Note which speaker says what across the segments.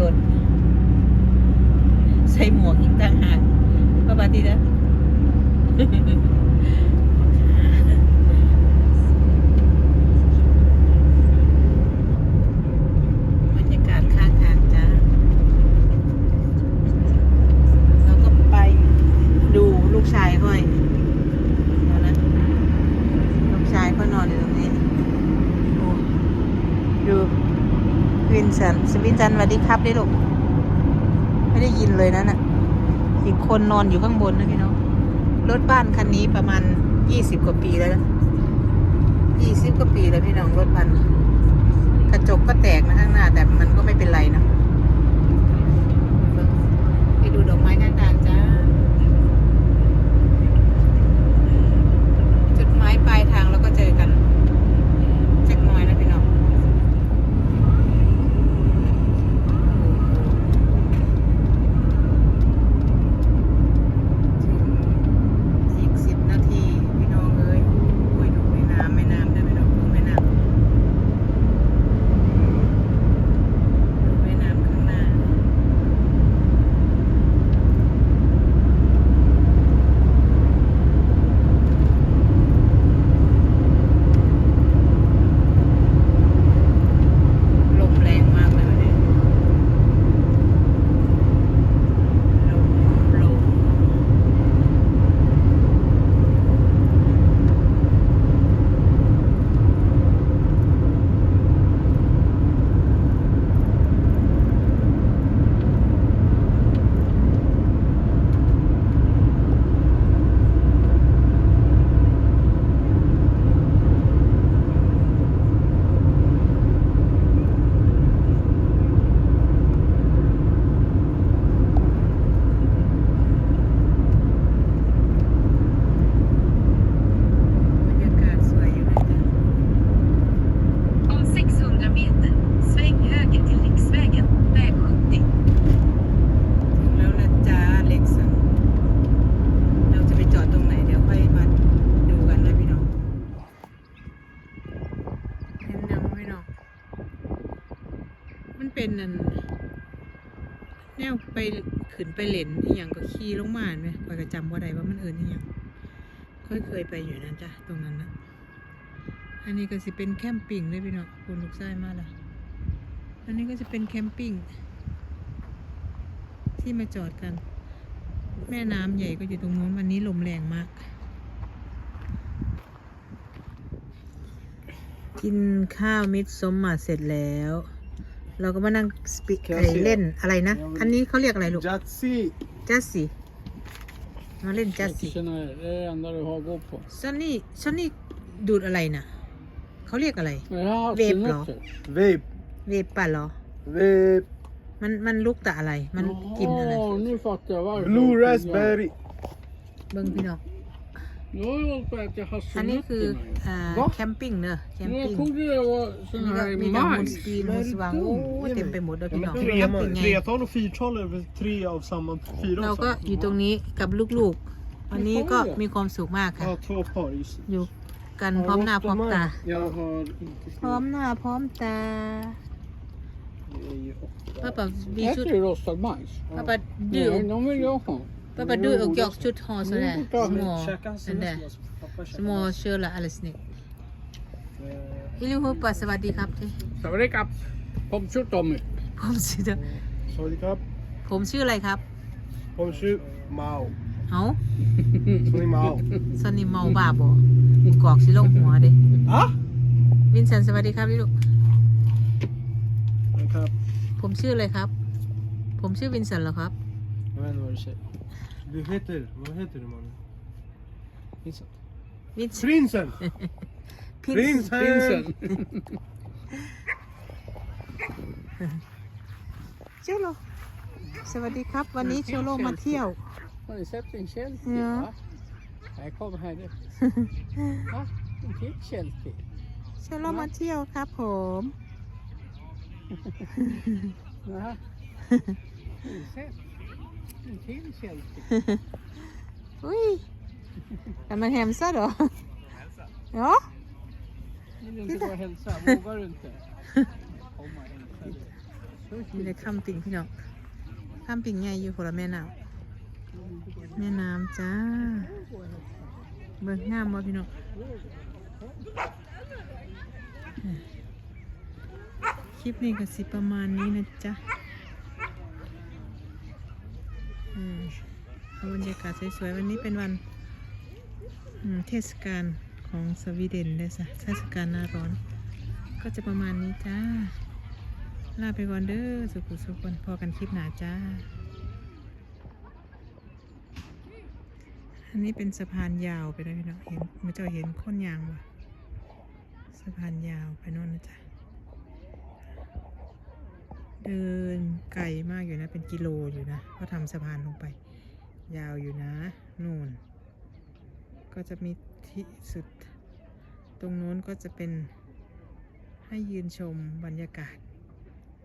Speaker 1: รถ ใส่หมวกอีกต่างหากประมาณนี้นะชายห้อแล้วนะลูกชายก็นอนอนตรงนี้ ดู วินสันสวินสันสวัสดีครับได้ลูกไม่ได้ยินเลยนะน่ะอีกคนนอนอยู่ข้างบนนะพี่น้องรถบ้านคันนี้ประมาณยี่สิบกว่าปีแล้วนะยี่สิบกว่าปีแล้วพี่น้องรถบ้านกระจกก็แตกนะข้างหน้า แต่มันก็ไม่เป็นไรนะไปดูดอกไม้กัน แนวไปขึ้นไปเล่นอหย่างก็ขี่ลงมาไหมคอยก็จำว่าใดว่ามันเอินอหย่างค่อยเคยไปอยู่นั่นจ้ะตรงนั้นนะอันนี้ก็สิเป็นแคมปิ้งเลยพี่น้องคุณลูกชายมาละอันนี้ก็จะเป็นแคมปิ้งที่มาจอดกัน แม่น้ำใหญ่ก็อยู่ตรงนู้นวันนี้ลมแรงมาก กินข้าวมิตรสมมาเสร็จแล้ว เราก็มานั่งสปิ
Speaker 2: แค่
Speaker 1: ไอ้
Speaker 2: เสีย
Speaker 1: เล่นอะไรนะ อันนี้เขาเรียกอะไรลูก
Speaker 2: Jazzy.
Speaker 1: จัสซี่มาเล่นจัส
Speaker 2: Inte
Speaker 1: ซี่
Speaker 2: känna det. Det är det enda du har att gå på.
Speaker 1: ซอนนี่ซอนนี่ดูดอะไรน่ะเขาเรียกอะไร
Speaker 2: Men jag har
Speaker 1: Vape
Speaker 2: haft
Speaker 1: då?
Speaker 2: nötter.
Speaker 3: Vape.
Speaker 1: เวปป่ะเหรอ
Speaker 3: Vape.
Speaker 1: มันมันลุกแต่อะไร มันกินอะไร
Speaker 2: Jaha, nu fattar jag varför.
Speaker 3: Blue raspberry.
Speaker 1: เบิ้งพี่น้อง อันนี้คือ
Speaker 2: hasselnötter
Speaker 1: อ่า
Speaker 3: Va?
Speaker 1: แคมปิ้งเนอะแคม
Speaker 2: Men
Speaker 1: ปิ้
Speaker 2: jag
Speaker 1: ง
Speaker 2: trodde det var
Speaker 1: มี
Speaker 2: sån
Speaker 1: ก็
Speaker 2: här
Speaker 1: มีทั้งมูส
Speaker 2: majs.
Speaker 1: กีมูสวังโอ้ยเต็มไปหมดเลยพี่น้อง
Speaker 3: Men
Speaker 1: แคมปิ้ง
Speaker 3: tre,
Speaker 1: ไง
Speaker 3: tretal och fyrtal är väl tre av samma, fyra
Speaker 1: เรา
Speaker 3: av
Speaker 1: ก็
Speaker 3: samma.
Speaker 1: อยู่ตรงนี้กับลูกๆ วันนี้ก็มีความสุขมากค่ะ
Speaker 3: Ja, två par just.
Speaker 1: อยู่กันพร้อมหน้าพร้อมตา
Speaker 2: Jag har inte
Speaker 1: พร้อม
Speaker 2: skrivit.
Speaker 1: หน้าพร้อมตา
Speaker 3: Det är ju åtta.
Speaker 1: ป้าป๋าบี
Speaker 2: Äter
Speaker 1: ชุด
Speaker 2: du rostad majs?
Speaker 1: ป้าป๋าดู
Speaker 2: Nej, de vill jag ha.
Speaker 1: ป้าป๋าดูอกยอกชุดหอสแลสมอ
Speaker 3: Käka
Speaker 1: Den där.
Speaker 3: hasselnötter. Pappa
Speaker 1: สมอ
Speaker 3: käkar.
Speaker 1: เชื่อละอะไรสนิท
Speaker 3: Eh,
Speaker 1: อิลิฮูปัสสวัสดีครับที่
Speaker 2: Savarik up. Kom kört Tommy.
Speaker 1: ผมชื่อ
Speaker 3: Sorry cup.
Speaker 1: ผมชื่ออะไรครับ
Speaker 3: Bonjour. Mao.
Speaker 1: เอ้า
Speaker 3: Sorry Mao.
Speaker 1: ซอนนี่เมาบ้าบ่กอกสิลงหัวเด้
Speaker 3: Ah?
Speaker 1: วินเซนต์สวัสดีครับพี่ลูก
Speaker 3: En cup.
Speaker 1: ผมชื่ออะไรครับ ผมชื่อวินเซนต์เหรอครับ
Speaker 3: Jag vet inte vad du säger. Du heter, vad heter du mannen? Vincent.
Speaker 1: วิน
Speaker 3: Prinsen!
Speaker 1: พิน
Speaker 3: Prinsen!
Speaker 2: Prinsen.
Speaker 1: เชโลสวัสดีครับ วันนี้เชโลมาเที่ยว
Speaker 2: Har ni sett en kelti?
Speaker 1: Ja.
Speaker 2: Va? Här kommer här nu. Va? En till kelti.
Speaker 1: เชโลมาเที่ยวครับผม
Speaker 2: Ja. Har ni sett? En till kelti.
Speaker 1: อุ้ยแต่มันแฮมซ่าเหรอเนาะ
Speaker 2: Vill du inte gå och hälsa? Vågar du inte? Kom och hälsa du.
Speaker 1: มีแต่คำปิ่งพี่น้องคำปิ่งใหญ่อยู่คนละแม่น้ำแม่น้ำจ้า เบิ่งงามบ่พี่น้องคลิปนี้ก็สิประมาณนี้นะจ๊ะอืมเอา บรรยากาศสวยๆ วันนี้เป็นวันเทศกาลของสวีเดนเลยจ้ะเทศกาลหน้าร้อน ก็จะประมาณนี้จ้า ลาไปก่อนเด้อสุขุสุขคนพอกันคลิปหนาจ้า อันนี้เป็นสะพานยาวไปนะพี่น้องเห็นมันจะเห็นค้นยางว่ะสะพานยาวไปโน่นนะจ๊ะ เดินไกลมากอยู่นะ เป็นกิโลอยู่นะเขาทำสะพานลงไป ยาวอยู่นะนู่น ก็จะมีที่สุด ตรงโน้นก็จะเป็นให้ยืนชมบรรยากาศ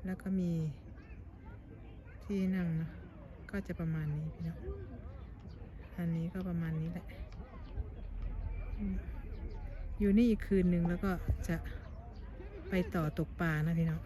Speaker 1: แล้วก็มีที่นั่งเนะก็จะประมาณนี้พี่น้องอันนี้ก็ประมาณนี้แหละอืมอยู่นี่อีกคืนหนึ่งแล้วก็จะไปต่อตกปลานะพี่น้อง